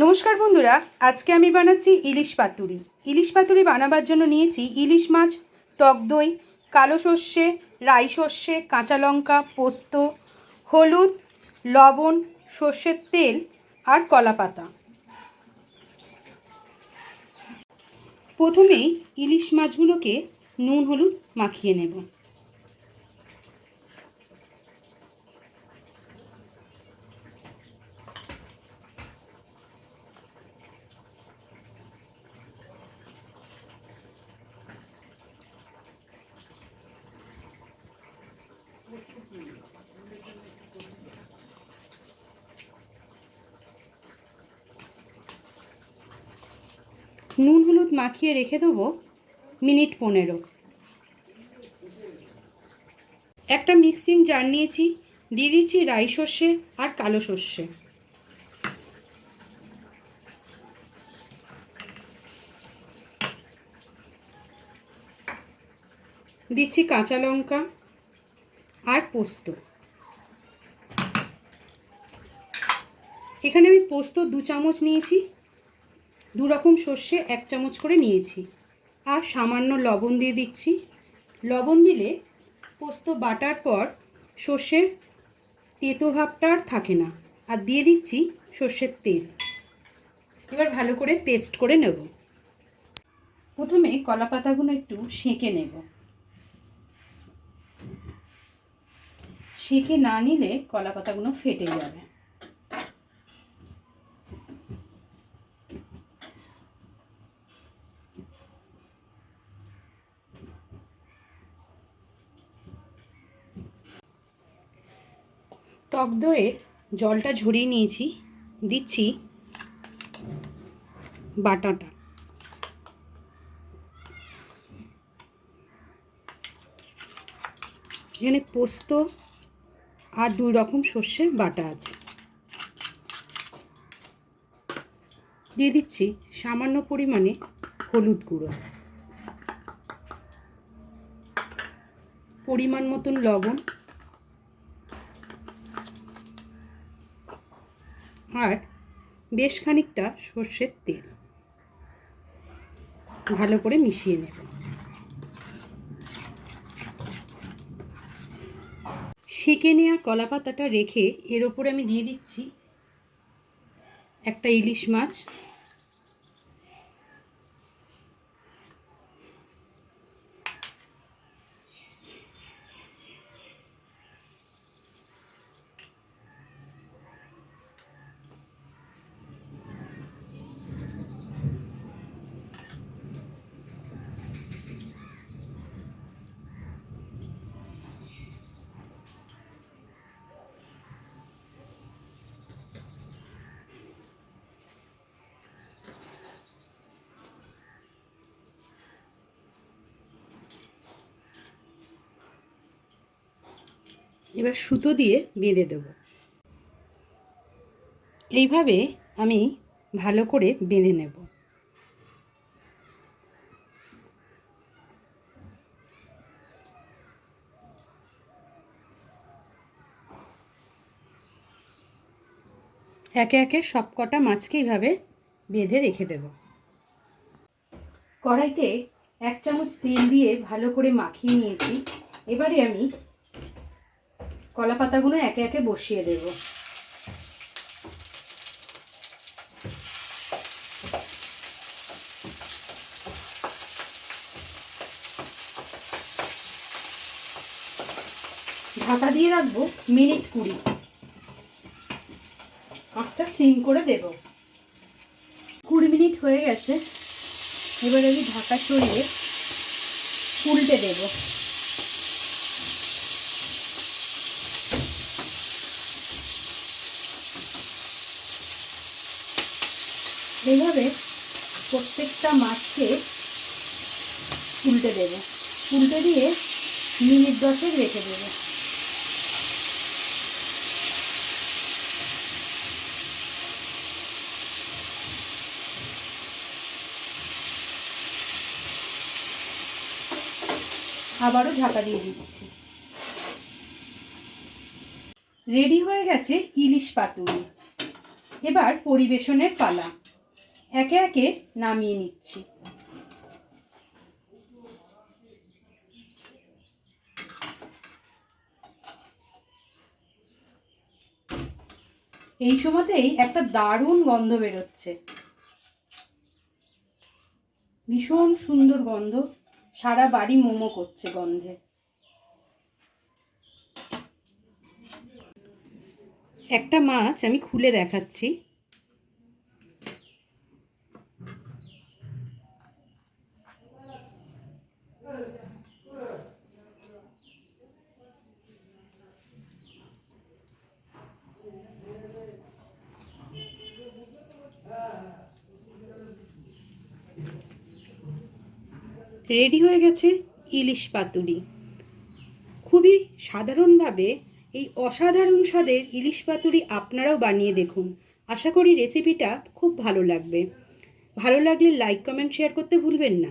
নমস্কার বন্ধুরা, আজকে আমি বানাচ্ছি ইলিশ পাতুরি। ইলিশ পাতুরি বানাবার জন্য নিয়েছি ইলিশ মাছ, টক দই, কালো সর্ষে, রাই সর্ষে, কাঁচা লঙ্কা, পোস্ত, হলুদ, লবণ, সর্ষের তেল আর কলা পাতা। প্রথমেই ইলিশ মাছগুলোকে নুন হলুদ মাখিয়ে নেব। নুন হলুদ মাখিয়ে রেখে দেবো মিনিট পনেরো। একটা মিক্সিং জার নিয়েছি, দিয়ে দিচ্ছি রাই সর্ষে আর কালো সর্ষে। দিচ্ছি কাঁচা লঙ্কা আর পোস্ত। এখানে আমি পোস্ত দু চামচ নিয়েছি দু রকম সর্ষে এক চামচ করে নিয়েছি। আর সামান্য লবণ দিয়ে দিচ্ছি। লবণ দিলে পোস্ত বাটার পর সর্ষের তেতো ভাবটা আর থাকে না। আর দিয়ে দিচ্ছি সর্ষের তেল। এবার ভালো করে পেস্ট করে নেব। প্রথমে কলা পাতাগুলো একটু সেঁকে নেব। সেঁকে না নিলে কলা পাতাগুলো ফেটে যাবে। টক দইয়ে জলটা ঝরিয়ে নিয়েছি, দিচ্ছি বাটাটা। এখানে পোস্ত আর দুই রকম সর্ষের বাটা আছে। দিয়ে দিচ্ছি সামান্য পরিমাণে হলুদ গুঁড়ো। পরিমাণ মতন লবণ আর বেশ খানিকটা সর্ষের তেল। ভালো করে মিশিয়ে নেব। সেঁকে নেওয়া কলা পাতাটা রেখে এর ওপরে আমি দিয়ে দিচ্ছি একটা ইলিশ মাছ। এবার সুতো দিয়ে বেঁধে দেব। এইভাবে আমি ভালো করে বেঁধে নেব। একে একে সব কটা মাছকে এইভাবে বেঁধে রেখে দেব। কড়াইতে এক চামচ তেল দিয়ে ভালো করে মাখিয়ে নিয়েছি। এবারে আমি কলা পাতাগুলো একে একে বসিয়ে দেব। ঢাকা দিয়ে রাখব মিনিট কুড়ি। আঁচটা সিম করে দেব। কুড়ি মিনিট হয়ে গেছে। এবার আমি ঢাকা সরিয়ে উল্টে দেবো। এইভাবে প্রত্যেকটা মাছকে উল্টে দেবে। উল্টে দিয়ে মিনিট দশেক রেখে দেবে। আবারও ঢাকা দিয়ে দিচ্ছি। রেডি হয়ে গেছে ইলিশ পাতুরি। এবার পরিবেশনের পালা। একে একে নামিয়ে নিচ্ছি। এই সময়তেই একটা দারুণ গন্ধ বেরোচ্ছে। ভীষণ সুন্দর গন্ধ, সারা বাড়ি মোমো করছে গন্ধে। একটা মাছ আমি খুলে দেখাচ্ছি। রেডি হয়ে গেছে ইলিশ পাতুরি। খুবই সাধারণভাবে এই অসাধারণ স্বাদের ইলিশ পাতুরি আপনারাও বানিয়ে দেখুন। আশা করি রেসিপিটা খুব ভালো লাগবে। ভালো লাগলে লাইক কমেন্ট শেয়ার করতে ভুলবেন না।